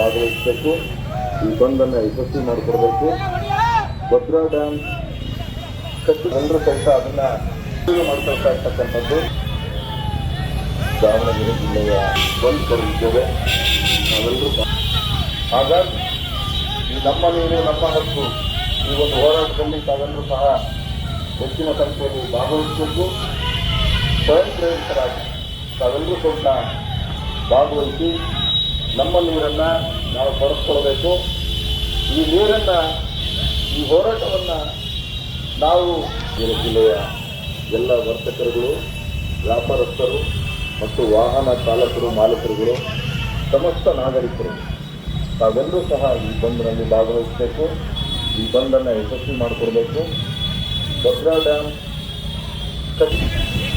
ಭಾಗವಹಿಸಬೇಕು. ಈ ಬಂದನ್ನು ಯಶಸ್ವಿ ಮಾಡಿಕೊಡ್ಬೇಕು. ಭದ್ರಾ ಡ್ಯಾಮ್ ಕಟ್ಟಿ ಜನರು ಸಹಿತ ಅದನ್ನ ಮಾಡ್ಕೊಳ್ತಾ ಇರ್ತಕ್ಕಂಥದ್ದು. ದಾವಣಗೆರೆ ಜಿಲ್ಲೆಯ ಬಂದ್ ಕೊಡಲಿದ್ದೇವೆ ನಾವೆಲ್ಲರೂ ಹಾಗಾಗಿ ಈ ನಮ್ಮ ನೀರು ನಮ್ಮ ಹಕ್ಕು. ಈ ಒಂದು ಹೋರಾಟದಲ್ಲಿ ತಾವೆಲ್ಲರೂ ಸಹ ಹೆಚ್ಚಿನ ಸಂಖ್ಯೆಯಲ್ಲಿ ಭಾಗವಹಿಸಬೇಕು. ಸ್ವಯಂ ಪ್ರೇರಿತರಾಗಿ ತಾವೆಲ್ಲರೂ ಕೂಡ ಭಾಗವಹಿಸಿ ನಮ್ಮ ನೀರನ್ನು ನಾವು ಬಳಸ್ಕೊಳ್ಬೇಕು ಈ ನೀರನ್ನು ಈ ಹೋರಾಟವನ್ನು ನಾವು ಬೇರೆ ಜಿಲ್ಲೆಯ ಎಲ್ಲ ವರ್ತಕರುಗಳು, ವ್ಯಾಪಾರಸ್ಥರು ಮತ್ತು ವಾಹನ ಚಾಲಕರು, ಮಾಲೀಕರುಗಳು, ಸಮಸ್ತ ನಾಗರಿಕರು ತಾವೆಲ್ಲರೂ ಸಹ ಈ ಬಂದ್ನಲ್ಲಿ ಭಾಗವಹಿಸಬೇಕು. ಈ ಬಂದನ್ನು ಯಶಸ್ವಿ ಮಾಡಿಕೊಡ್ಬೇಕು. ಭದ್ರಾ ಡ್ಯಾಮ್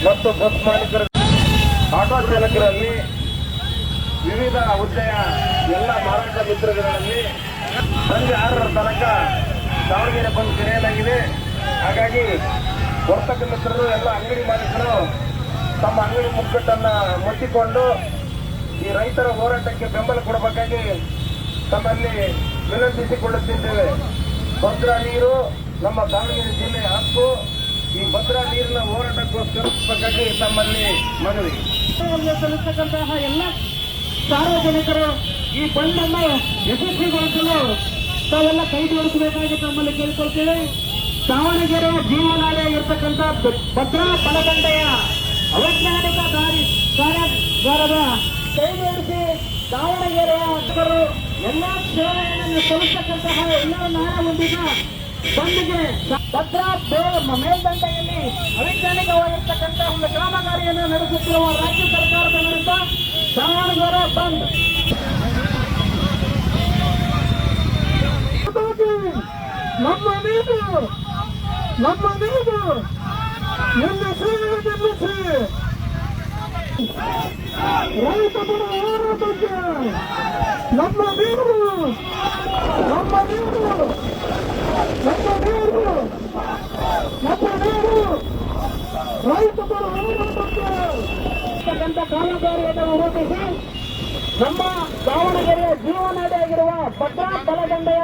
ಮತ್ತು ಬಸ್ ಮಾಲೀಕರ ಆಟೋ ಚಾಲಕರಲ್ಲಿ ವಿವಿಧ ಹುದ್ದೆಯ ಎಲ್ಲ ಮಾರಾಟ ಮಿತ್ರಗಳಲ್ಲಿ ಸಂಜೆ ಆರರ ತನಕ ದಾವಣಗೆರೆ ಬಂದು ಕರೆಯಲಾಗಿದೆ ಹಾಗಾಗಿ ವರ್ತಕ ಮಿತ್ರರು, ಎಲ್ಲ ಅಂಗಡಿ ಮಾಲೀಕರು ತಮ್ಮ ಅಂಗಡಿ ಮುಗ್ಗಟ್ಟನ್ನು ಮುಚ್ಚಿಕೊಂಡು ಈ ರೈತರ ಹೋರಾಟಕ್ಕೆ ಬೆಂಬಲ ಕೊಡಬೇಕಾಗಿ ತಮ್ಮಲ್ಲಿ ವಿನಂತಿಸಿಕೊಳ್ಳುತ್ತಿದ್ದೇವೆ. ಭದ್ರಾ ನೀರು ನಮ್ಮ ದಾವಣಗೆರೆ ಜಿಲ್ಲೆಯ ಹಕ್ಕು. ಈ ಭದ್ರಾ ನೀರಿನ ಹೋರಾಟಕ್ಕೋಸ್ಕರ ತಮ್ಮಲ್ಲಿ ಮನವಿ. ಸಲ್ಲಿಸತಕ್ಕಂತಹ ಎಲ್ಲ ಸಾರ್ವಜನಿಕರು ಈ ಬಂಡನ್ನು ಯಶಸ್ವಿಗೊಳಿಸಲು ತಾವೆಲ್ಲ ಕೈ ಜೋಡಿಸಬೇಕಾಗಿ ತಮ್ಮಲ್ಲಿ ಕೇಳಿಕೊಳ್ತೇವೆ. ದಾವಣಗೆರೆ ಜೀವನಾಲಯ ಇರತಕ್ಕಂಥ ಭದ್ರಾ ಬಲದಂಡೆಯ ಅವೈಜ್ಞಾನಿಕ ದಾರಿ ಕಾರ್ಯಾಗಾರದ ಕೈ ಜೋಡಿಸಿ ದಾವಣಗೆರೆಯ ಎಲ್ಲ ಸೇವೆಯನ್ನು ಸಲ್ಲಿಸತಕ್ಕಂತಹ ಎಲ್ಲ ನಾಯ ಹೊಂದಿದ ಬಂದಿಗೆ ಭದ್ರಾ ಮೇಲ್ದಂಡೆಯಲ್ಲಿ ಅವೈಜ್ಞಾನಿಕವಾಗಿರ್ತಕ್ಕಂಥ ಒಂದು ಕಾಮಗಾರಿಯನ್ನು ನಡೆಸುತ್ತಿರುವ ರಾಜ್ಯ ಸರ್ಕಾರದ ವಿರುದ್ಧ ದಾವಣಗೆರೆ ಬಂದ್ ನಮ್ಮ ನೀರು ನಮ್ಮ ನೀರು ಎಲ್ಲ ಸೇವೆ ನಿಲ್ಲಿಸಿ ರೈತ ಪರ ಹೋರಾಟಕ್ಕೆ ನಮ್ಮ ನೀರು ನಮ್ಮ ನೀರು ನಮ್ಮ ನೀರು ನಮ್ಮ ನೀರು ರೈತ ಪರ ಹೋರಾಟಕ್ಕೆ ಇರ್ತಕ್ಕಂಥ ಕಾಮಗಾರಿಯನ್ನು ವಿರೋಧಿಸಿ ನಮ್ಮ ದಾವಣಗೆರೆಯ ಜೀವನಾಡಿಯಾಗಿರುವ ಭದ್ರಾ ಬಲದಂಡೆಯ